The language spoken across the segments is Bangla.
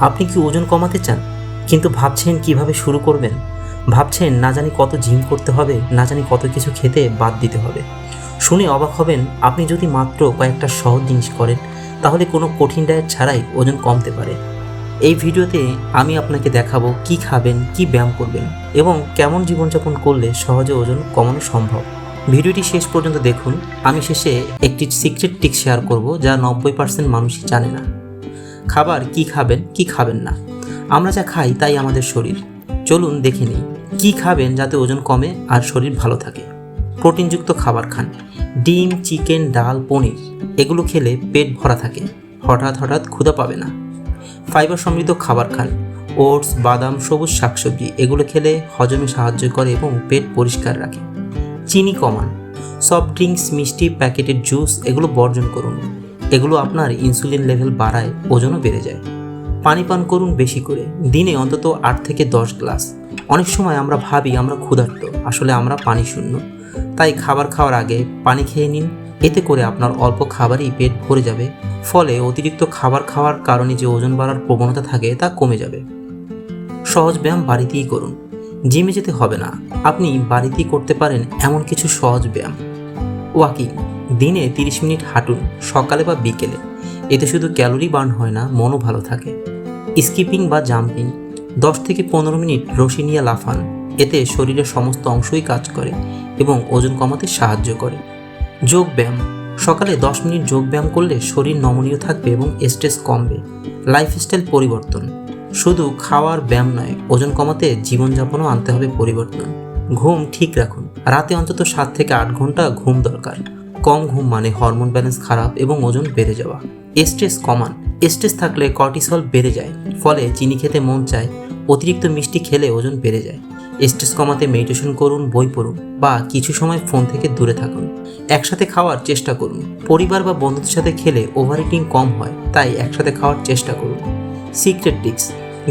আপনি কি ওজন কমাতে চান? কিন্তু ভাবছেন কীভাবে শুরু করবেন? ভাবছেন না জানি কত জিম করতে হবে, না জানি কত কিছু খেতে বাদ দিতে হবে। শুনে অবাক হবেন, আপনি যদি মাত্র কয়েকটা সহজ জিনিস করেন, তাহলে কোনো কঠিন ডায়েট ছাড়াই ওজন কমতে পারে। এই ভিডিওতে আমি আপনাকে দেখাবো কি খাবেন, কি ব্যায়াম করবেন এবং কেমন জীবনযাপন করলে সহজে ওজন কমানো সম্ভব। ভিডিওটি শেষ পর্যন্ত দেখুন। আমি শেষে একটি সিক্রেট টিক শেয়ার করব যা নব্বই পার্সেন্ট মানুষই জানে না। খাবার কি খাবেন কি খাবেন না। আমরা যা খাই তাই আমাদের শরীর। চলুন দেখে নিই, কী খাবেন যাতে ওজন কমে আর শরীর ভালো থাকে। প্রোটিনযুক্ত খাবার খান। ডিম, চিকেন, ডাল, পনির, এগুলো খেলে পেট ভরা থাকে। হঠাৎ হঠাৎ ক্ষুধা পাবে না। ফাইবার সমৃদ্ধ খাবার খান। ওটস, বাদাম, সবুজ শাকসবজি, এগুলো খেলে হজমে সাহায্য করে এবং পেট পরিষ্কার রাখে। চিনি কমান। সফট ড্রিঙ্কস, মিষ্টি প্যাকেটের জুস, এগুলো বর্জন করুন। এগুলো আপনার ইনসুলিন লেভেল বাড়ায়, ওজনও বেড়ে যায়। পানি পান করুন বেশি করে। দিনে অন্তত আট থেকে দশ গ্লাস। অনেক সময় আমরা ভাবি আমরা ক্ষুধার্ত, আসলে আমরা পানি শূন্য। তাই খাবার খাওয়ার আগে পানি খেয়ে নিন। এতে করে আপনার অল্প খাবারই পেট ভরে যাবে। ফলে অতিরিক্ত খাবার খাওয়ার কারণে যে ওজন বাড়ার প্রবণতা থাকে তা কমে যাবে। সহজ ব্যায়াম বাড়িতেই করুন। জিমে যেতে হবে না। আপনি বাড়িতেই করতে পারেন এমন কিছু সহজ ব্যায়াম। ওয়াকিং। দিনে তিরিশ মিনিট হাঁটুন, সকালে বা বিকেলে। এতে শুধু ক্যালোরি বার্ন হয় না, মনও ভালো থাকে। স্কিপিং বা জাম্পিং, দশ থেকে পনেরো মিনিট রশি নিয়ে লাফান। এতে শরীরের সমস্ত অংশই কাজ করে এবং ওজন কমাতে সাহায্য করে। যোগ ব্যায়াম, সকালে দশ মিনিট যোগ ব্যায়াম করলে শরীর নমনীয় থাকবে এবং স্ট্রেস কমবে। লাইফস্টাইল পরিবর্তন, শুধু খাওয়ার ব্যায়াম নয়, ওজন কমাতে জীবনযাপনও আনতে হবে পরিবর্তন। ঘুম ঠিক রাখুন, রাতে অন্তত সাত থেকে আট ঘণ্টা ঘুম দরকার। কম ঘুম মানে হরমোন ব্যালেন্স খারাপ এবং ওজন বেড়ে যাওয়া। স্ট্রেস কমান। স্ট্রেস থাকলে কর্টিসল বেড়ে যায়, ফলে চিনি খেতে মন চায়, অতিরিক্ত মিষ্টি খেলে ওজন বেড়ে যায়। স্ট্রেস কমাতে মেডিটেশন করুন, বই পড়ুন বা কিছু সময় ফোন থেকে দূরে থাকুন। একসাথে খাওয়ার চেষ্টা করুন। পরিবার বা বন্ধুদের সাথে খেলে ওভার ইটিং কম হয়, তাই একসাথে খাওয়ার চেষ্টা করুন। সিক্রেট টিক্স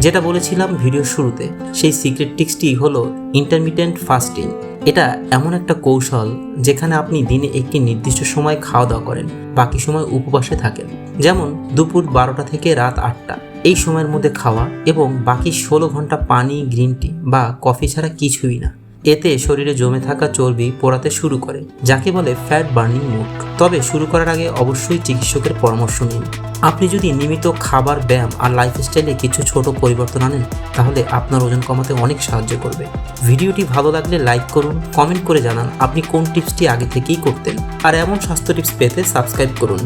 যেটা বলেছিলাম ভিডিওর শুরুতে, সেই সিক্রেট টিক্সটি হলো ইন্টারমিডিয়েন্ট ফাস্টিং এটা এমন একটা কৌশল যেখানে আপনি দিনে একটি নির্দিষ্ট সময় খাওয়া দাওয়া করেন, বাকি সময় উপবাসে থাকেন। যেমন দুপুর বারোটা থেকে রাত আটটা। এই সময়ের মধ্যে খাওয়া এবং বাকি ষোলো ঘণ্টা পানি, গ্রিন টি বা কফি ছাড়া কিছুই না। এতে শরীরে জমে থাকা চর্বি পোড়াতে শুরু করে, যাকে বলে ফ্যাট বার্নিং মুড তবে শুরু করার আগে অবশ্যই চিকিৎসকের পরামর্শ নিন। আপনি যদি নিয়মিত খাবার, ব্যায়াম আর লাইফস্টাইলে কিছু ছোট পরিবর্তন আনেন, তাহলে আপনার ওজন কমাতে অনেক সাহায্য করবে। ভিডিওটি ভালো লাগলে লাইক করুন কমেন্ট করে জানান আপনি কোন টিপসটি আগে থেকেই করতেন। আর এমন স্বাস্থ্য টিপস পেতে সাবস্ক্রাইব করুন।